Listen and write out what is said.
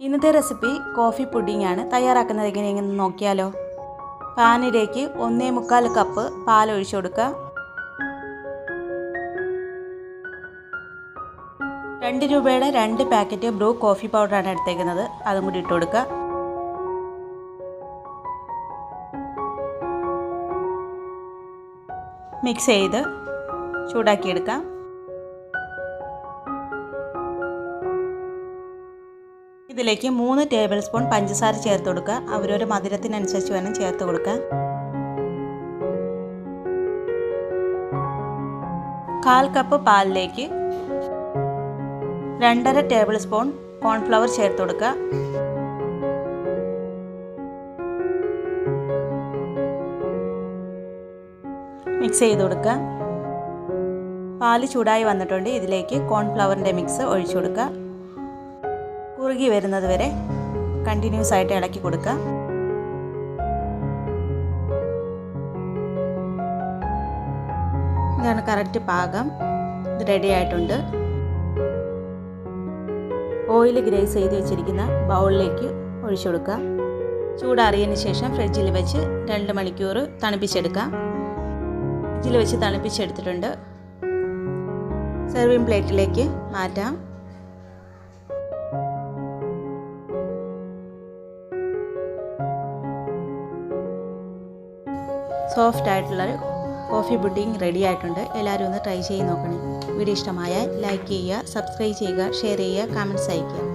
ഇന്നത്തെ recipe coffee pudding ആണ് തയ്യാറാക്കുന്നത് എങ്ങനെയെന്ന് നോക്കിയാലോ. പാനിലേക്ക് ഒന്നേ മുക്കാൽ കപ്പ് പാൽ ഒഴിച്ചു കൊടുക്കുക. രണ്ട് രൂപയുടെ രണ്ട് പാക്കറ്റ് ബ്രൂ കോഫി പൗഡറാണ് എടുത്തേക്കുന്നത്. അതും കൂടി ഇട്ട് കൊടുക്കുക. മിക്സ് ചെയ്ത് ചൂടാക്കിയെടുക്കാം. ഇതിലേക്ക് മൂന്ന് ടേബിൾ സ്പൂൺ പഞ്ചസാര ചേർത്ത് കൊടുക്കുക. അവരൊരു മധുരത്തിനനുസരിച്ച് വേണം ചേർത്ത് കൊടുക്കുക കാൽ കപ്പ് പാലിലേക്ക് രണ്ടര ടേബിൾ സ്പൂൺ കോൺഫ്ലവർ ചേർത്ത് കൊടുക്കുക. മിക്സ് ചെയ്ത് കൊടുക്കുക. പാൽ ചൂടായി വന്നിട്ടുണ്ട്. ഇതിലേക്ക് കോൺഫ്ലവറിന്റെ മിക്സ് ഒഴിച്ചു കൊടുക്കുക. കുറുകി വരുന്നത് വരെ കണ്ടിന്യൂസ് ആയിട്ട് ഇളക്കി കൊടുക്കുക. ഇതാണ് കറക്റ്റ് പാകം. ഇത് റെഡി ആയിട്ടുണ്ട്. ഓയിൽ ഗ്രേസ് ചെയ്ത് വെച്ചിരിക്കുന്ന ബൗളിലേക്ക് ഒഴിച്ചു കൊടുക്കുക. ചൂടാറിയതിന് ശേഷം ഫ്രിഡ്ജിൽ വെച്ച് രണ്ട് മണിക്കൂർ തണുപ്പിച്ചെടുക്കാം. ഫ്രിഡ്ജിൽ വെച്ച് തണുപ്പിച്ചെടുത്തിട്ടുണ്ട്. സെർവിങ് പ്ലേറ്റിലേക്ക് മാറ്റാം. സോഫ്റ്റ് ആയിട്ടുള്ളൊരു കോഫി പുഡിംഗ് റെഡി ആയിട്ടുണ്ട്. എല്ലാവരും ഒന്ന് ട്രൈ ചെയ്ത് നോക്കണേ. വീഡിയോ ഇഷ്ടമായാൽ ലൈക്ക് ചെയ്യുക സബ്സ്ക്രൈബ് ചെയ്യുക ഷെയർ ചെയ്യുക കമന്റ്സ് അയയ്ക്കുക.